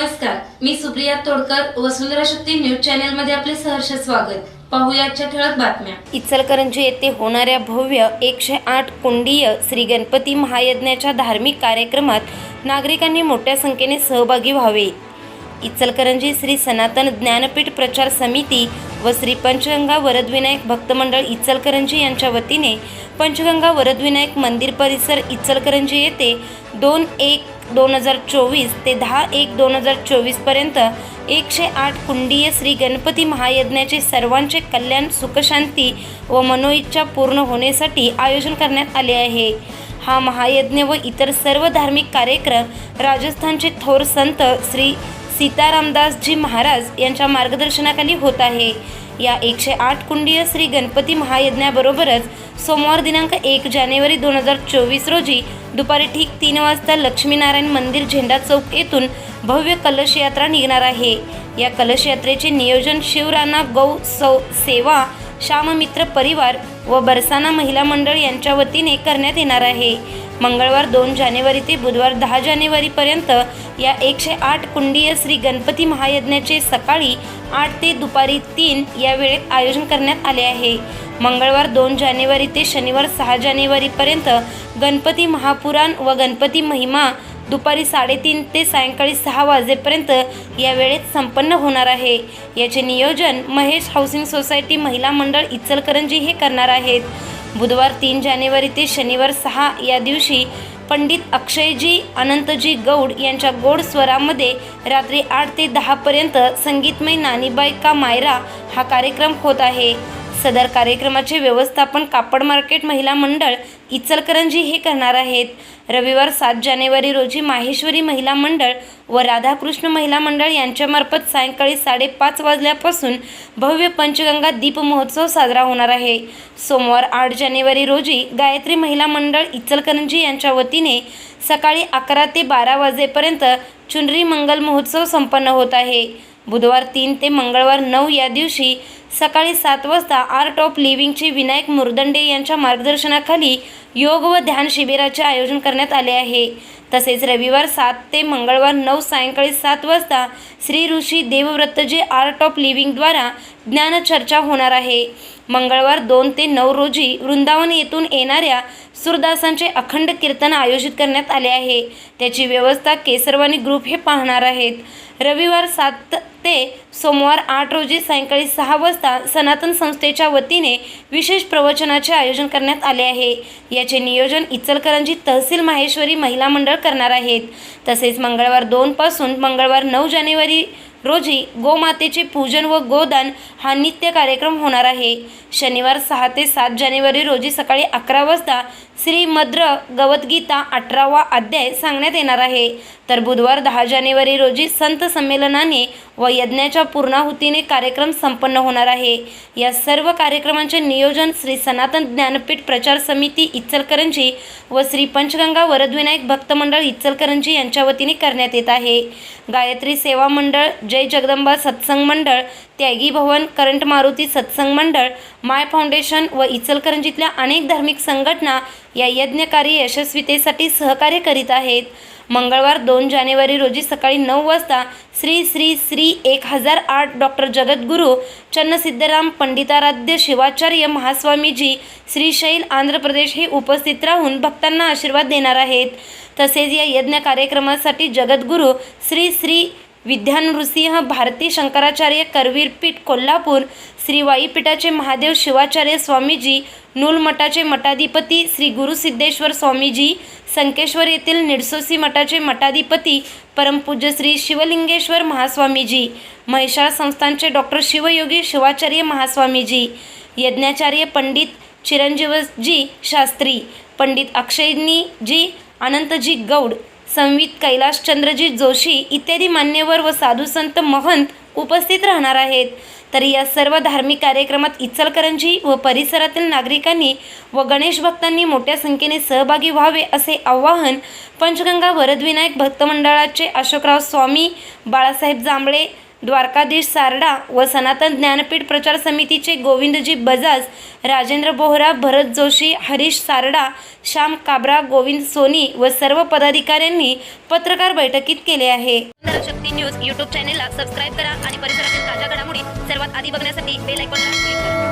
नमस्कार मी Supriya Todkar Vasundhara Shakti news channel मध्ये आपले सहर्ष स्वागत. पाहूया ठळक बातम्या. इचलकरंजी येथे होणाऱ्या भव्य एकशे आठ कुंडीय श्री गणपती महायज्ञाच्या धार्मिक कार्यक्रमात नागरिकांनी मोठ्या संख्येने सहभागी व्हावे. इचलकरंजी श्री सनातन ज्ञानपीठ प्रचार समिती व श्री पंचगंगा वरदविनायक भक्तमंडळ इचलकरंजी यांच्या वतीने पंचगंगा वरदविनायक मंदिर परिसर इचलकरंजी येथे दोन एक दोन हजार चोवीस ते दहा एक दोन हजार चोवीसपर्यंत एकशे आठ कुंडीय श्री गणपती महायज्ञाचे सर्वांचे कल्याण सुखशांती व मनोइच्छा पूर्ण होण्यासाठी आयोजन करण्यात आले आहे. हा महायज्ञ व इतर सर्व धार्मिक कार्यक्रम राजस्थानचे थोर संत श्री सीतारामदासजी महाराज यांच्या मार्गदर्शनाखाली होत आहे. या एकशे आठ कुंडीय श्री गणपती महायज्ञाबरोबरच सोमवार दिनांक एक जानेवारी दोन हजार चोवीस रोजी दुपारी ठीक तीन वाजता लक्ष्मीनारायण मंदिर झेंडा चौक येथून भव्य कलश यात्रा निघणार आहे. या कलश यात्रेचे नियोजन शिवराणा गौ सौ सेवा श्याममित्र परिवार व बरसाना महिला मंडळ यांच्या वतीने करण्यात येणार आहे. मंगळवार दोन जानेवारी ते बुधवार दहा जानेवारीपर्यंत या एकशे आठ कुंडीय श्री गणपती महायज्ञाचे सकाळी आठ ते दुपारी तीन या वेळेत आयोजन करण्यात आले आहे. मंगळवार दोन जानेवारी ते शनिवार सहा जानेवारीपर्यंत गणपती महापुराण व गणपती महिमा दुपारी साडेतीन ते सायंकाळी सहा वाजेपर्यंत या वेळेत संपन्न होणार आहे. याचे नियोजन महेश हाऊसिंग सोसायटी महिला मंडळ इचलकरंजी हे करणार आहेत. बुधवार तीन जानेवारी ते शनिवार सहा या दिवशी पंडित अक्षयजी अनंतजी गौड यांच्या गोड स्वरामध्ये रात्री आठ ते दहापर्यंत संगीतमय नानीबाई का मायरा हा कार्यक्रम होत आहे. सदर कार्यक्रमाचे व्यवस्थापन कापड मार्केट महिला मंडळ इचलकरंजी हे करणार आहेत. रविवार सात जानेवारी रोजी माहेश्वरी महिला मंडळ व राधाकृष्ण महिला मंडळ यांच्यामार्फत सायंकाळी साडेपाच वाजल्यापासून भव्य पंचगंगा दीप महोत्सव साजरा होणार आहे. सोमवार आठ जानेवारी रोजी गायत्री महिला मंडळ इचलकरंजी यांच्या वतीने सकाळी अकरा ते बारा वाजेपर्यंत चुनरी मंगल महोत्सव संपन्न होत आहे. बुधवार तीन ते मंगळवार नऊ या दिवशी सकाळी सात वाजता आर्ट ऑफ लिव्हिंगचे विनायक मुरदंडे यांच्या मार्गदर्शनाखाली योग व ध्यान शिबिराचे आयोजन करण्यात आले आहे. तसेच रविवार सात ते मंगळवार नऊ सायंकाळी सात वाजता श्री ऋषी देवव्रतजी आर्ट ऑफ लिव्हिंगद्वारा ज्ञानचर्चा होणार आहे. मंगळवार दोन ते नऊ रोजी वृंदावन येथून येणाऱ्या सुरदासांचे अखंड कीर्तन आयोजित करण्यात आले आहे. त्याची व्यवस्था केसरवाणी ग्रुप हे पाहणार आहेत. रविवार सात ते सोमवार आठ रोजी सायंकाळी सहा वाजता सनातन संस्थेच्या वतीने विशेष प्रवचनाचे आयोजन करण्यात आले आहे. याचे नियोजन इचलकरंजी तहसील माहेश्वरी महिला मंडळ करणार आहेत. तसेच मंगळवार दोनपासून मंगळवार नऊ जानेवारी रोजी गोमातेचे पूजन व गोदान हा नित्य कार्यक्रम होणार आहे. शनिवार सहा ते सात जानेवारी रोजी सकाळी अकरा वाजता श्री मद्र गवद्गीता अठरावा अध्याय सांगण्यात येणार आहे. तर बुधवार दहा जानेवारी रोजी संत संमेलनाने व यज्ञाच्या पूर्णाहुतीने कार्यक्रम संपन्न होणार आहे. या सर्व कार्यक्रमांचे नियोजन श्री सनातन ज्ञानपीठ प्रचार समिती इचलकरंजी व श्री पंचगंगा वरदविनायक भक्त मंडळ इचलकरंजी यांच्या वतीने करण्यात येत आहे. गायत्री सेवा मंडळ जय जगदंबा सत्संग मंडळ त्यागी भवन करंट मारुती सत्संग मंडळ माय फाउंडेशन व इचलकरंजीतल्या अनेक धार्मिक संघटना या यज्ञकार्य यशस्वीतेसाठी सहकार्य करीत आहेत. मंगळवार दोन जानेवारी रोजी सकाळी नऊ वाजता श्री श्री श्री एक हजार आठ डॉक्टर जगद्गुरू चन्नसिद्धराम पंडिताराध्य शिवाचार्य महास्वामीजी श्रीशैल आंध्र प्रदेश हे उपस्थित राहून भक्तांना आशीर्वाद देणार आहेत. तसेच या यज्ञ कार्यक्रमासाठी जगद्गुरू श्री श्री विद्यानृसिंह भारती शंकराचार्य करवीरपीठ कोल्हापूर श्री वाईपीठाचे महादेव शिवाचार्य स्वामीजी नूलमठाचे मठाधिपती श्री गुरुसिद्धेश्वर स्वामीजी संकेश्वर येथील निडसोसी मठाचे मठाधिपती परमपूज्य श्री शिवलिंगेश्वर महास्वामीजी महिषाळ संस्थानचे डॉक्टर शिवयोगी शिवाचार्य महास्वामीजी यज्ञाचार्य पंडित चिरंजीवजी शास्त्री पंडित अक्षयनी अनंतजी गौड संवित कैलाशचंद्रजी जोशी इत्यादी मान्यवर व साधुसंत महंत उपस्थित राहणार आहेत. तर या सर्व धार्मिक कार्यक्रमात इचलकरंजी व परिसरातील नागरिकांनी व गणेश भक्तांनी मोठ्या संख्येने सहभागी व्हावे असे आवाहन पंचगंगा वरदविनायक भक्त मंडळाचे अशोकराव स्वामी बाळासाहेब जांभळे द्वारकाधीश सारडा व सनातन ज्ञानपीठ प्रचार समितीचे गोविंदजी बजाज राजेंद्र बोहरा भरत जोशी हरीश सारडा श्याम काबरा गोविंद सोनी व सर्व पदाधिकाऱ्यांनी पत्रकार बैठकीत केले आहे. शक्ती न्यूज यूट्यूब चॅनेलला सबस्क्राईब करा आणि परिसरातील ताज्या घडामोडी सर्वात आधी बघण्यासाठी बेल आयकॉनला क्लिक